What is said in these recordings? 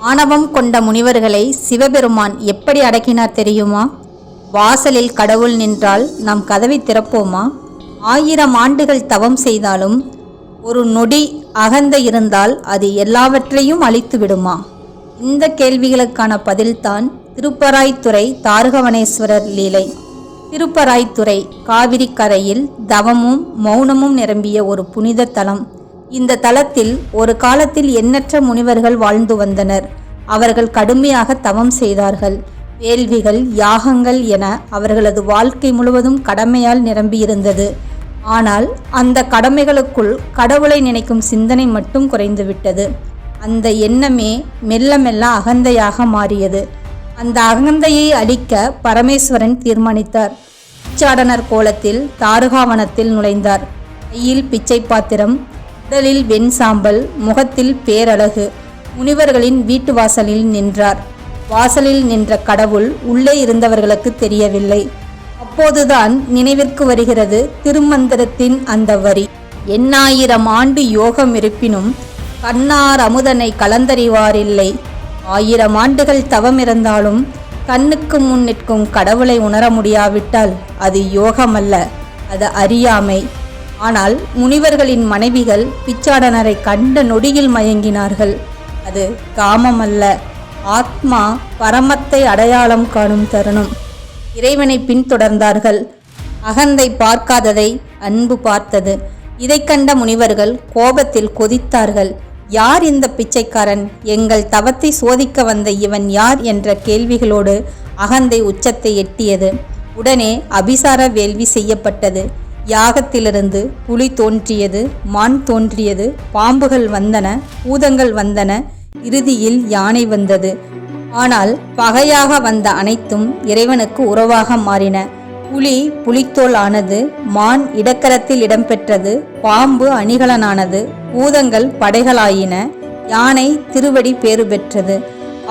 ஆணவம் கொண்ட முனிவர்களை சிவபெருமான் எப்படி அடக்கினார் தெரியுமா? வாசலில் கடவுள் நின்றால் நாம் கதவை திறப்போமா? ஆயிரம் ஆண்டுகள் தவம் செய்தாலும் ஒரு நொடி அகந்த இருந்தால் அது எல்லாவற்றையும் அழித்து விடுமா? இந்த கேள்விகளுக்கான பதில்தான் திருப்பராய்த்துறை தாரகவனேஸ்வரர் லீலை. திருப்பராய்த்துறை காவிரி கரையில் தவமும் மௌனமும் நிரம்பிய ஒரு புனித தலம் இந்த தலத்தில் ஒரு காலத்தில் எண்ணற்ற முனிவர்கள் வாழ்ந்து வந்தனர். அவர்கள் கடுமையாக தவம் செய்தார்கள். வேள்விகள் யாகங்கள் என அவர்களது வாழ்க்கை முழுவதும் கடமையால் நிரம்பியிருந்தது. ஆனால் அந்த கடமைகளுக்குள் கடவுளை நினைக்கும் சிந்தனை மட்டும் குறைந்துவிட்டது. அந்த எண்ணமே மெல்ல மெல்ல அகந்தையாக மாறியது. அந்த அகந்தையை அழிக்க பரமேஸ்வரன் தீர்மானித்தார். பிச்சாடனர் கோலத்தில் தாருகாவனத்தில் நுழைந்தார். கையில் பிச்சை பாத்திரம் உடலில் வெண் சாம்பல் முகத்தில் பேரழகு. முனிவர்களின் வீட்டு வாசலில் நின்றார். வாசலில் நின்ற கடவுள் உள்ளே இருந்தவர்களுக்கு தெரியவில்லை. அப்போதுதான் நினைவிற்கு வருகிறது திருமந்திரத்தின் அந்த வரி. எண்ணாயிரம் ஆண்டு யோகம் இருப்பினும் கண்ணார் அமுதனை கலந்தறிவாரில்லை. ஆயிரம் ஆண்டுகள் தவம் இருந்தாலும் கண்ணுக்கு முன் நிற்கும் கடவுளை உணர முடியாவிட்டால் அது யோகமல்ல அது அறியாமை. ஆனால் முனிவர்களின் மனைவிகள் பிச்சாடனரை கண்ட நொடியில் மயங்கினார்கள். அது காமம் அல்ல ஆத்மா பரமத்தை அடையாளம் காணும் தருணம். இறைவனை பின்தொடர்ந்தார்கள். அகந்தை பார்க்காததை அன்பு பார்த்தது. இதை கண்ட முனிவர்கள் கோபத்தில் கொதித்தார்கள். யார் இந்த பிச்சைக்காரன்? எங்கள் தவத்தை சோதிக்க வந்த இவன் யார் என்ற கேள்விகளோடு அகந்தை உச்சத்தை எட்டியது. உடனே அபிசார வேள்வி செய்யப்பட்டது. யாகத்திலிருந்து புலி தோன்றியது மான் தோன்றியது பாம்புகள் வந்தன பூதங்கள் வந்தன இறுதியில் யானை வந்தது. ஆனால் பகையாக வந்த அனைத்தும் இறைவனுக்கு உறவாக மாறின. புலி புலித்தோல் ஆனது மான் இடக்கரத்தில் இடம்பெற்றது பாம்பு அணிகலனானது பூதங்கள் படைகளாயின யானை திருவடி பேறு பெற்றது.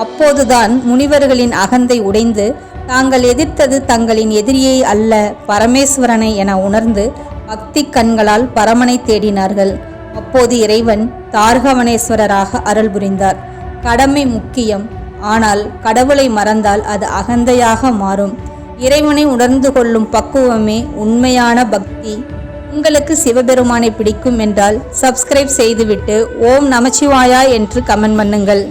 அப்போதுதான் முனிவர்களின் அகந்தை உடைந்து தாங்கள் எதிர்த்தது தங்களின் எதிரியை அல்ல பரமேஸ்வரனை என உணர்ந்து பக்தி கண்களால் பரமனை தேடினார்கள். அப்போது இறைவன் தார்கவனேஸ்வரராக அருள் புரிந்தார். கடமை முக்கியம் ஆனால் கடவுளை மறந்தால் அது அகந்தையாக மாறும். இறைவனை உணர்ந்து கொள்ளும் பக்குவமே உண்மையான பக்தி. உங்களுக்கு சிவபெருமானை பிடிக்கும் என்றால் சப்ஸ்கிரைப் செய்துவிட்டு ஓம் நமச்சிவாயா என்று கமெண்ட் பண்ணுங்கள்.